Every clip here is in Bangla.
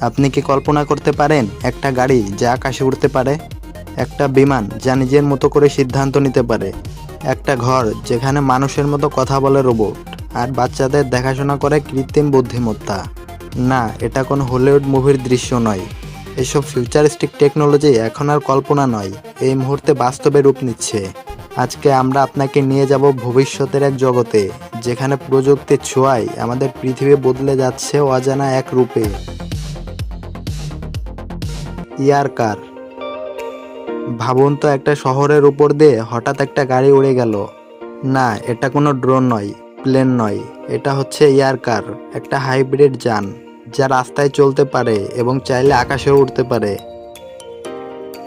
আপনি কি কল্পনা করতে পারেন একটা গাড়ি যা আকাশে উড়তে পারে? একটা বিমান যা নিজের মতো করে সিদ্ধান্ত নিতে পারে। একটা ঘর যেখানে মানুষের মতো কথা বলে রোবট আর বাচ্চাদের দেখাশোনা করে কৃত্রিম বুদ্ধিমত্তা। না, এটা কোনো হলিউড মুভির দৃশ্য নয়। এসব ফিউচারিস্টিক টেকনোলজি এখন আর কল্পনা নয়, এই মুহূর্তে বাস্তবে রূপ নিচ্ছে। আজকে আমরা আপনাকে নিয়ে যাব ভবিষ্যতের এক জগতে, যেখানে প্রযুক্তির ছোঁয়ায় আমাদের পৃথিবী বদলে যাচ্ছে অজানা এক রূপে। ইয়ার কার। ভাবুন তো একটা শহরের উপর দিয়ে হঠাৎ একটা গাড়ি উড়ে গেল। না, এটা কোনো ড্রোন নয়, প্লেন নয়, এটা হচ্ছে এয়ার কার, একটা হাইব্রিড যান, যা রাস্তায় চলতে পারে এবং চাইলে আকাশেও উঠতে পারে।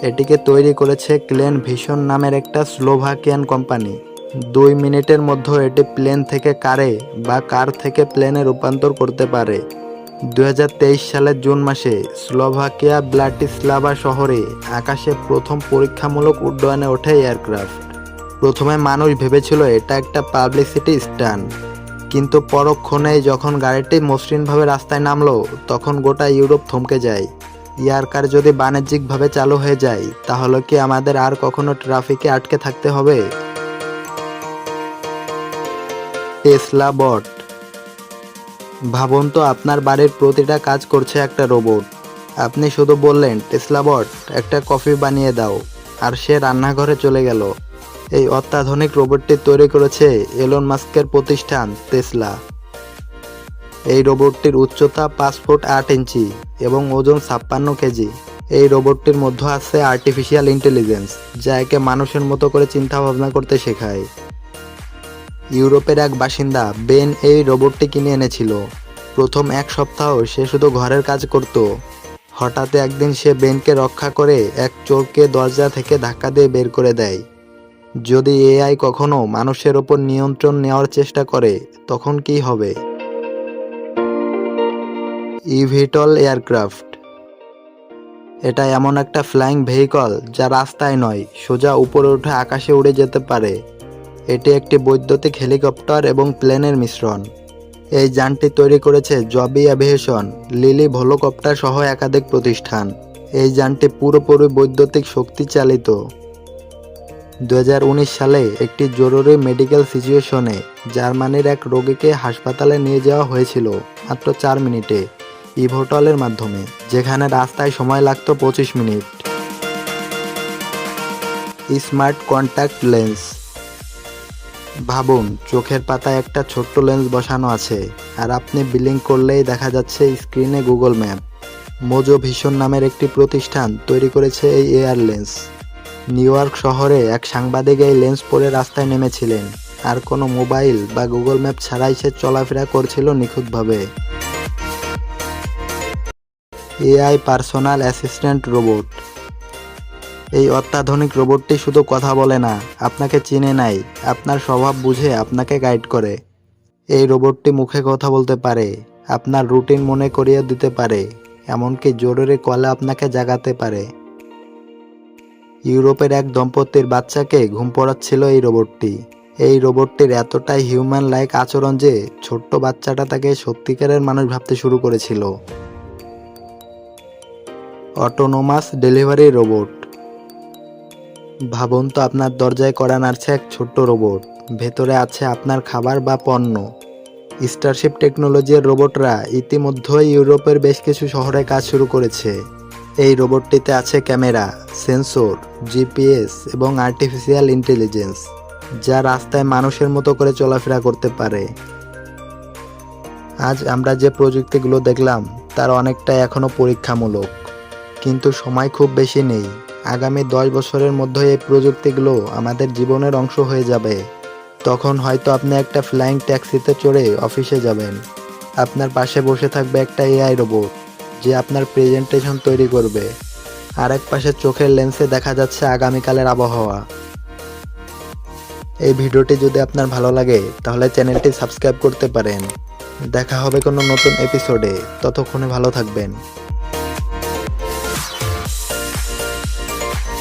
এটিকে তৈরি করেছে ক্লেন ভিশন নামের একটা স্লোভাকিয়ান কোম্পানি। দুই মিনিটের মধ্যে এটি প্লেন থেকে কারে বা কার থেকে প্লেনে রূপান্তর করতে পারে। দু হাজার তেইশ সালের জুন মাসে স্লোভাকিয়া ব্লাটিস্লাভা শহরে আকাশে প্রথম পরীক্ষামূলক উড্ডয়নে ওঠে এয়ারক্রাফট। প্রথমে মানুষ ভেবেছিল এটা একটা পাবলিসিটি স্টান কিন্তু পরক্ষণে যখন গাড়িটি মসৃণভাবে রাস্তায় নামলো, তখন গোটা ইউরোপ থমকে যায়। ইয়ারকার যদি বাণিজ্যিকভাবে চালু হয়ে যায়, তাহলে কি আমাদের আর কখনো ট্রাফিকে আটকে থাকতে হবে? টেসলা বট ভাবুন তো, আপনার বাড়ির প্রতিটা কাজ করছে একটা রোবট আপনি শুধু বললেন, টেসলা বট, একটা কফি বানিয়ে দাও। আর সে রান্নাঘরে চলে গেল। এই অত্যাধুনিক রোবটটি তৈরি করেছে এলন মাস্কের প্রতিষ্ঠান টেসলা এই রোবটটির উচ্চতা পাঁচ ফুট আট ইঞ্চি এবং ওজন ছাপ্পান্ন কেজি। এই রোবটটির মধ্যে আছে আর্টিফিশিয়াল ইন্টেলিজেন্স যা একে মানুষের মতো করে চিন্তা ভাবনা করতে শেখায়। ইউরোপের এক বাসিন্দা বেন এই রোবটটি কিনে এনেছিল। প্রথম এক সপ্তাহ সে শুধু ঘরের কাজ করত। হঠাৎ একদিন সে বেনকে রক্ষা করে এক চোরকে দরজা থেকে ধাক্কা দিয়ে বের করে দেয়। যদি এআই কখনো মানুষের ওপর নিয়ন্ত্রণ নেওয়ার চেষ্টা করে, তখন কি হবে? EVTOL aircraft. এটা এমন একটা ফ্লাইং ভেহিকল যা রাস্তায় নয়, সোজা উপরে উঠে আকাশে উড়ে যেতে পারে। এটি একটি বৈদ্যুতিক হেলিকপ্টার এবং প্লেনের মিশ্রণ। এই যানটি তৈরি করেছে জবি অ্যাভিয়েশন, লিলি ভোলোকপ্টার সহ একাধিক প্রতিষ্ঠান। এই যানটি পুরোপুরি বৈদ্যুতিক শক্তি চালিত। দু হাজার উনিশ সালে একটি জরুরি মেডিকেল সিচুয়েশনে জার্মানির এক রোগীকে হাসপাতালে নিয়ে যাওয়া হয়েছিল মাত্র চার মিনিটে ইভোটলের মাধ্যমে, যেখানে রাস্তায় সময় লাগত পঁচিশ মিনিট। স্মার্ট কন্ট্যাক্ট লেন্স ভাবুন, চোখের পাতায় একটা ছোট্ট লেন্স বসানো আছে, আর আপনি বিলিং করলেই দেখা যাচ্ছে স্ক্রিনে গুগল ম্যাপ। মোজো ভিশন নামের একটি প্রতিষ্ঠান তৈরি করেছে এই এয়ার লেন্স। নিউ ইয়র্ক শহরে এক সাংবাদিক এই লেন্স পরে রাস্তায় নেমেছিলেন, আর কোনো মোবাইল বা গুগল ম্যাপ ছাড়াই সে চলাফেরা করছিল নিখুঁতভাবে। AI personal assistant robot. এই অত্যাধুনিক রোবটটি শুধু কথা বলে না, আপনাকে চিনে নাই, আপনার স্বভাব বুঝে আপনাকে গাইড করে। এই রোবটটি মুখে কথা বলতে পারে, আপনার রুটিন মনে করিয়ে দিতে পারে, এমনকি জরুরি কলে আপনাকে জাগাতে পারে। ইউরোপের এক দম্পতির বাচ্চাকে ঘুম পড়াচ্ছিল এই রোবটটি এই রোবটটির এতটাই হিউম্যান লাইক আচরণ যে ছোট্ট বাচ্চাটা তাকে সত্যিকারের মানুষ ভাবতে শুরু করেছিল। অটোনোমাস ডেলিভারি রোবট ভাবুন তো আপনার দরজায় করা নাড়ছে এক ছোট্ট রোবট। ভেতরে আছে আপনার খাবার বা পণ্য। স্টারশিপ টেকনোলজির রোবটরা ইতিমধ্যেই ইউরোপের বেশ কিছু শহরে কাজ শুরু করেছে। এই রোবটটিতে আছে ক্যামেরা, সেন্সর, জিপিএস এবং আর্টিফিশিয়াল ইন্টেলিজেন্স, যা রাস্তায় মানুষের মতো করে চলাফেরা করতে পারে। আজ আমরা যে প্রযুক্তিগুলো দেখলাম, তার অনেকটাই এখনও পরীক্ষামূলক। কিন্তু সময় খুব বেশি নেই। আগামী দশ বছরের মধ্যে এই প্রযুক্তিগুলো আমাদের জীবনের অংশ হয়ে যাবে। তখন হয়তো আপনি একটা ফ্লাইং ট্যাক্সিতে চড়ে অফিসে যাবেন। আপনার পাশে বসে থাকবে একটা এআই রোবট যে আপনার প্রেজেন্টেশন তৈরি করবে। আর এক পাশে চোখের লেন্সে দেখা যাচ্ছে আগামীকালের আবহাওয়া। এই ভিডিওটি যদি আপনার ভালো লাগে, তাহলে চ্যানেলটি সাবস্ক্রাইব করতে পারেন। দেখা হবে কোনো নতুন এপিসোডে ততক্ষণে ভালো থাকবেন।